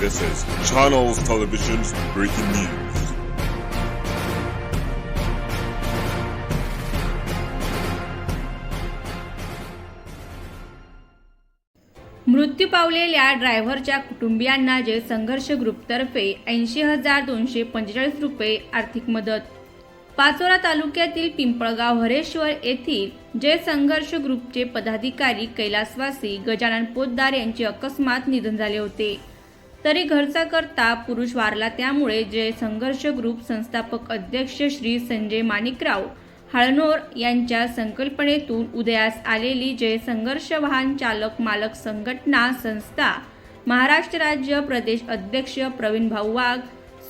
This is Channels Television's breaking news. मृत्यू पावलेल्या ड्रायव्हरच्या कुटुंबियांना जे संघर्ष ग्रुपतर्फे ऐंशी हजार दोनशे पंचेचाळीस रुपये आर्थिक मदत पाचोरा तालुक्यातील पिंपळगाव हरेश्वर येथील जय संघर्ष ग्रुपचे पदाधिकारी कैलासवासी गजानन पोद्दार यांचे अकस्मात निधन झाले होते तरी घरचा करता पुरुष वारला त्यामुळे जय संघर्ष ग्रुप संस्थापक अध्यक्ष श्री संजय माणिकराव हाळनोर यांच्या संकल्पनेतून उदयास आलेली जय संघर्ष वाहन चालक मालक संघटना संस्था महाराष्ट्र राज्य प्रदेश अध्यक्ष प्रवीण भाऊ वाघ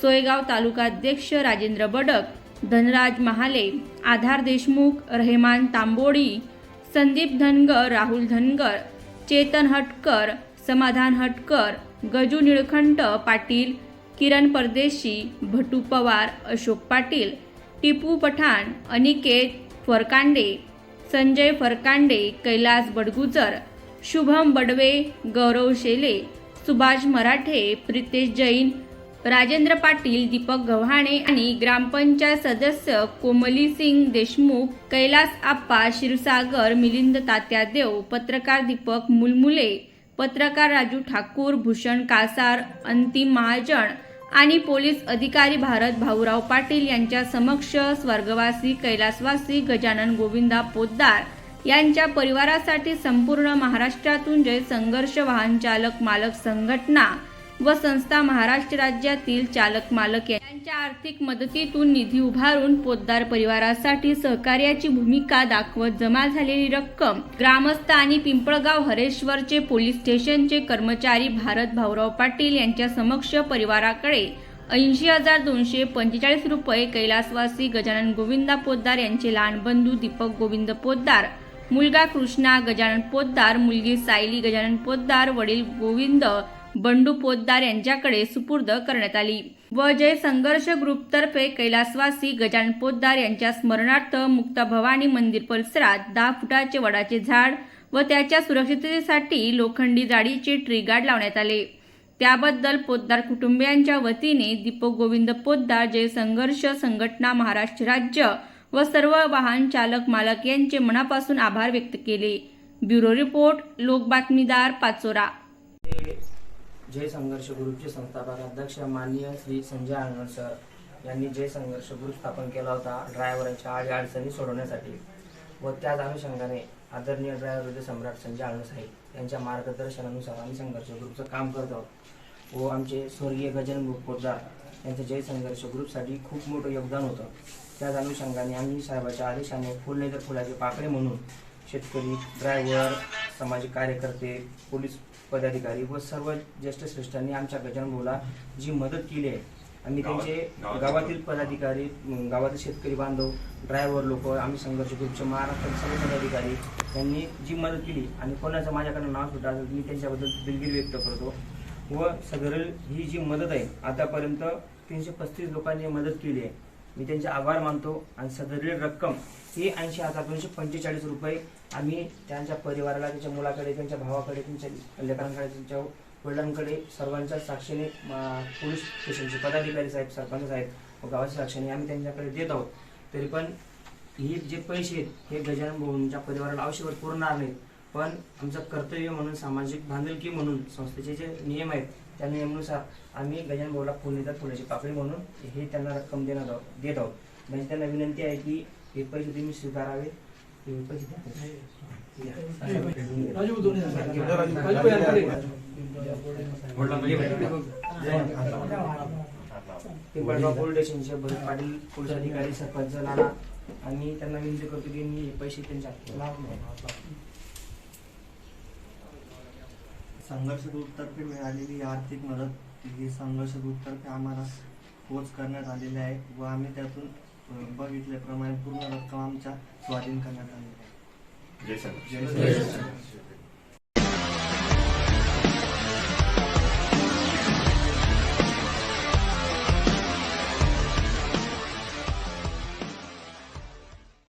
सोयगाव तालुका अध्यक्ष राजेंद्र बडक धनराज महाले आधार देशमुख रहेमान तांबोडी संदीप धनगर राहुल धनगर चेतन हटकर समाधान हटकर गजू निळखंड पाटील किरण परदेशी भटू पवार अशोक पाटील टिपू पठाण अनिकेत फरकांडे संजय फरकांडे कैलास बडगुजर शुभम बडवे गौरव शेले सुभाष मराठे प्रितेश जैन राजेंद्र पाटील दीपक गव्हाणे आणि ग्रामपंचायत सदस्य कोमली सिंग देशमुख कैलास आप्पा क्षीरसागर मिलिंद तात्या देव पत्रकार दीपक मुलमुले पत्रकार राजू ठाकूर भूषण कासार अंतिम महाजन आणि पोलीस अधिकारी भारत भाऊराव पाटील यांच्या समक्ष स्वर्गवासी कैलासवासी गजानन गोविंदा पोद्दार यांच्या परिवारासाठी संपूर्ण महाराष्ट्रातून जय संघर्ष वाहन चालक मालक संघटना व संस्था महाराष्ट्र राज्यातील चालक मालक यांच्या आर्थिक मदतीतून निधी उभारून पोद्दार परिवारासाठी सहकार्याची भूमिका दाखवत जमा झालेली रक्कम ग्रामस्थ आणि पिंपळगाव हरेश्वरचे पोलीस स्टेशनचे कर्मचारी भारत भाऊराव पाटील यांच्या समक्ष परिवाराकडे ऐंशी हजार दोनशे पंचेचाळीस रुपये कैलासवासी गजानन गोविंदा पोद्दार यांचे लहान बंधू दीपक गोविंद पोद्दार मुलगा कृष्णा गजानन पोद्दार मुलगी सायली गजानन पोद्दार वडील गोविंद बंडू पोद्दार यांच्याकडे सुपूर्द करण्यात आली. व जय संघर्ष ग्रुपतर्फे कैलासवासी गजानन पोद्दार यांच्या स्मरणार्थ मुक्ता भवानी मंदिर परिसरात दहा फुटाचे वडाचे झाड व त्याच्या सुरक्षिततेसाठी लोखंडी जाडीचे ट्री गार्ड लावण्यात आले. त्याबद्दल पोद्दार कुटुंबियांच्या वतीने दीपक गोविंद पोद्दार जय संघर्ष संघटना महाराष्ट्र राज्य व सर्व वाहन चालक मालक यांचे मनापासून आभार व्यक्त केले. ब्युरो रिपोर्ट लोक बातमीदार पाचोरा. जय संघर्ष ग्रुपचे संस्थापक अध्यक्ष माननीय श्री संजय आंगण सर यांनी जय संघर्ष ग्रुप स्थापन केला होता ड्रायव्हरांच्या आडी अडचणी सोडवण्यासाठी व त्याच अनुषंगाने आदरणीय ड्रायव्हर हृदय सम्राट संजय आनंद साहेब यांच्या मार्गदर्शनानुसार आम्ही संघर्ष ग्रुपचं काम करत आहोत. व आमचे स्वर्गीय गजानन पोद्दार यांचं जय संघर्ष ग्रुपसाठी खूप मोठं योगदान होतं. त्याच अनुषंगाने आम्ही साहेबाच्या आदेशाने फुल नाही तर फुलाचे पाकळे म्हणून शेतकरी ड्रायव्हर सामाजिक कार्यकर्ते पोलीस पदाधिकारी व सर्व ज्येष्ठ श्रेष्ठांनी आमच्या गजानन भाऊला जी मदत केली आहे आम्ही त्यांचे गावातील पदाधिकारी गावातील शेतकरी बांधव ड्रायव्हर लोक आम्ही संघर्ष ग्रुपचे महाराष्ट्रातील सर्व पदाधिकारी यांनी जी मदत केली आणि कोणाचं माझ्याकडनं नाव सुद्धा असेल, मी त्यांच्याबद्दल दिलगिरी व्यक्त करतो. व सदर ही जी मदत आहे आतापर्यंत तीनशे पस्तीस लोकांनी मदत केली आहे. मी त्यांचे आभार मानतो. आणि सदरील रक्कम ही ऐंशी हजार दोनशे पंचेचाळीस रुपये आम्ही त्यांच्या परिवाराला त्यांच्या मुलाकडे त्यांच्या भावाकडे त्यांच्या लेकरांकडे त्यांच्या वडिलांकडे सर्वांच्या साक्षीने पोलीस स्टेशनचे पदाधिकारी साहेब सरपंच साहेब व गावाच्या साक्षीने आम्ही त्यांच्याकडे देत आहोत. तरी पण हे जे पैसे आहेत हे गजानन भाऊंच्या परिवाराला आयुष्यभर पुरणार नाहीत. पण आमचं कर्तव्य म्हणून सामाजिक बांधिलकी म्हणून संस्थेचे जे नियम आहेत त्या नियमानुसार आम्ही गजानन भाऊला फुल देतात फुलाची पाकळी म्हणून. हे त्यांना रक्कम देणार आहोत देत आहोत. म्हणजे त्यांना विनंती आहे की हे पैसे तुम्ही स्वीकारावे हे पैसे द्या. पोलीस स्टेशनचे भरत पाटील पोलीस अधिकारी सरपंच नाना आणि त्यांना विनंती करतो की मी हे पैसे त्यांच्या संघर्ष ग्रुपतर्फे मिळालेली आर्थिक मदत ही संघर्ष ग्रुपतर्फे आम्हाला पोच करण्यात आलेली आहे व आम्ही त्यातून बघितल्याप्रमाणे पूर्ण रक्कम आमच्या स्वाधीन करण्यात आलेली आहे. जय श्री-